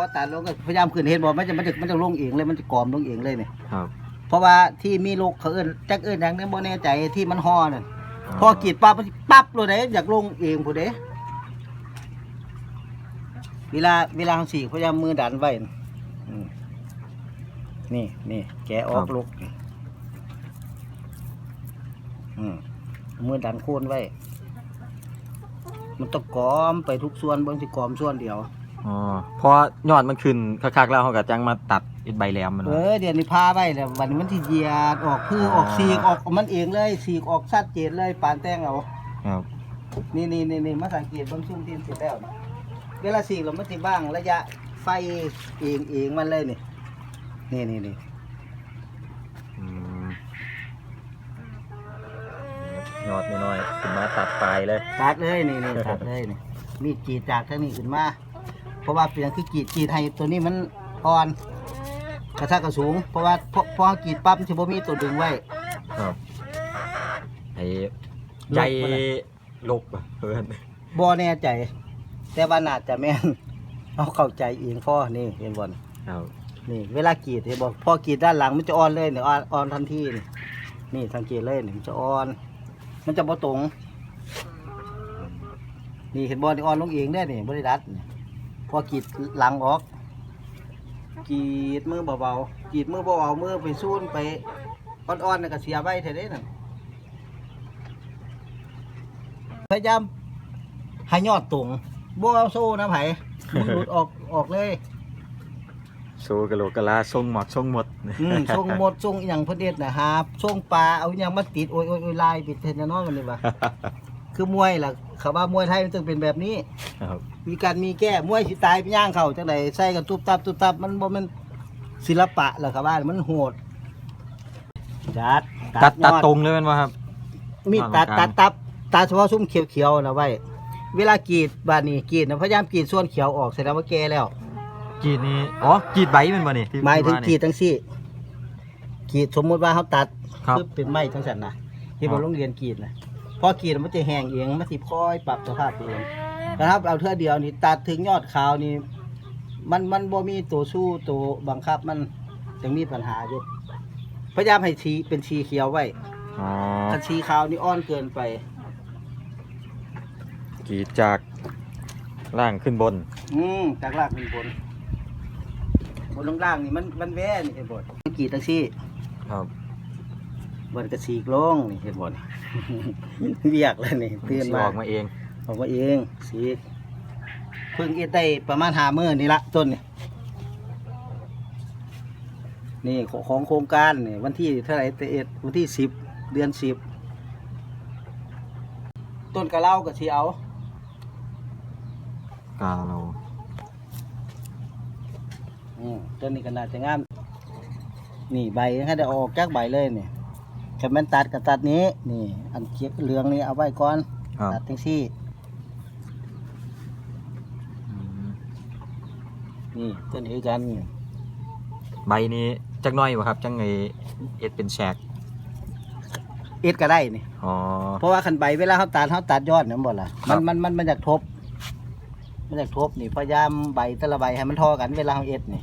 อตัดลงก็พยายามขึ้นเห็นบ่มันจะมันจะมันจะลงเองเลยมันจะกรอมลงเองเลยเนี่ยครับ เพราะว่าที่มีลูกเขาเอิ้นจักเอิ้นหยังเนี่ยบ่แน่ใจที่มันห่อนั่นพอกรีดปั๊บมันสิปั๊บเลยเด้อยากลงเองผู้เด้เวลาเวลาเราสีกพยายามมือดันไว้น่ะอืมนี่นี่แกะออกลูกนี่อืมมือดันโคนไว้ มันต้องกรอมไปทุกส่วนเบิ่งสิกรอมส่วนเดียว อ๋อเพราะยอดมันขึ้นคักๆแล้วเขาก็จังมาตัดอิดใบแหลมมันเอว่าอเดี๋ยวนี้พาไปแล้ววันนี้มันที่เหยียดออกคือออกอ่าสีกออกมันเองเลยสีกออกชัดเจนเลยปานแต้งเอา ครับนี่นี่นี่นี่มาสังเกตเบางช่วงที่เสร็จแล้วนะเวลาสีกเรามันสิบ้างระยะไฟเองเองมันเลยนี่นี่นี่นี่อืมยอดน้อยๆขึ้นมาตัดปลายเลย ตัดเลยนี่นี่ตัดเลยนี่มีดกรีดจากทางนี้ขึ้นมา เพราะว่าเปลี่ยนคือกรีดกรีดให้ตัวนี้มันอ่อนกระทะกระสูง เพราะว่าพอพอกรีดปั๊บมันจะบ่มีตัวดึงไว้ ครับไอ้ลกใยบ่ล่ะลกอะเพื่อนบ่แน่ใจ แต่ว่าน่าจะแม่นเอาเข้าใจเองพ่อนี่เห็นบ่นครับนี่เวลากรีดเห็นบ่พอกรีดด้านหลังมันจะอ่อนเลยเนี่ยอ่อนอ่อนทันทีนี่นี่สังเกตเลยนี่มันจะอ่อน มันจะบ่ตรง นี่เห็นบ่นี่อ่อนลงเองได้นี่บ่ได้ดัดนี่ พอกรีดหลังออกกรีดมือเบาๆกรีดมือเบาๆมือไปซูนไปอ่อนๆน่ะก็เสียไว้เท่านี้นั่นพยายามให้ยอดตรงบ่เอาโซ่นะไผมือหลุดออกออกเลยโซกะโหลกกะลาทรงหมอดทรงหมดอืมส่งหมดส่งอหย่างเพิ่นเด็ดนะฮะส่งปลาเอาอหย่างมาติดโอ้ยโอ้ยโอ้ยลายปิดเทนนะเน้องกันนี่ว่าคือมวยล่ะ เขาว่ามวยไทยมันต้องเป็นแบบนี้ ครับ มีการมีแก้มวยสิตายไปย่างเขาจังไดใส่กันตุบตับตุบตับมันบ่แม่นศิลปะหรอกครับว่ามันโหดจัดตัดตัดยอ ตรงเลยแมันว่าครับ มีตัดวางกลางตัดตับตัดเฉพาะซุ้มเขียวๆนะไว้ เวลากรีดบานนี้กรีดนะพยายามกรีดส่วนเขียวออกแสดงว่าแก่แล้วกรีดนี้อ๋อกรีดใบแมันบ่นี่ที่หมายถึงว่กรีดทั้งสี่กรีดสมมุติว่าเขาตัดครับคือเป็นไม้ทั้งสันนะที่ครับบนโรงเรียนกรีดนะ พอกรีดมันจะแห้งเองมันสิค่อยปรับสภาพเองนะครับเอาเท่าเดียวนี่ตัดถึงยอดขาวนี่มันมันบ่มีตัวสู้ตัวบังคับมันยังมีปัญหาอยู่พยายามให้ชีเป็นชีเขียวไว้อ๋อถ้าชีขาวนี่อ่อนเกินไปกรีดจากล่างขึ้นบน อืมจากล่างเป็นบนบนล่างๆนี่มันมันแว่นี่เห็นบดกรีดตั้งซี่ ครับ บนกระสีกลงนี่เห็นบดเรียกเลยนี่ตื่นสิมาออกมาเองออกมาเองสีกเพิ่งเอ็ดได้ประมาณหามื่นนี่ละต้นนี่นี่ของของโครงการนี่วันที่เท่าไหร่เอ็ดวันที่สิบเดือนสิบต้นกระเล่ากับชีเอากาเราอืมต้นนี้ก็น่าจะงามนี่ใบนะครับเดี๋ยวเอาออกจากใบเลยนี่ แค่มันตัดกับตัดนี้ นี่ อันเขียวเหลืองนี่เอาไว้ก่อน ครับตัดทั้งซี่อืมนี่ต้นนี้คือกัน ใบนี้จักหน้อยบ่ครับ จังไงเอ็ดเป็นแฉกเอ็ดก็ได้นี่ อ๋อ เพราะว่าขันใบเวลาเขาตัดเขาตัดยอดนั่นบ่ล่ะครัมันบมันมันมันอยากทบ มันอยากทบนี่พยายามใบแต่ละใบให้มันเทอกันเวลาเขาเอ็ดนี่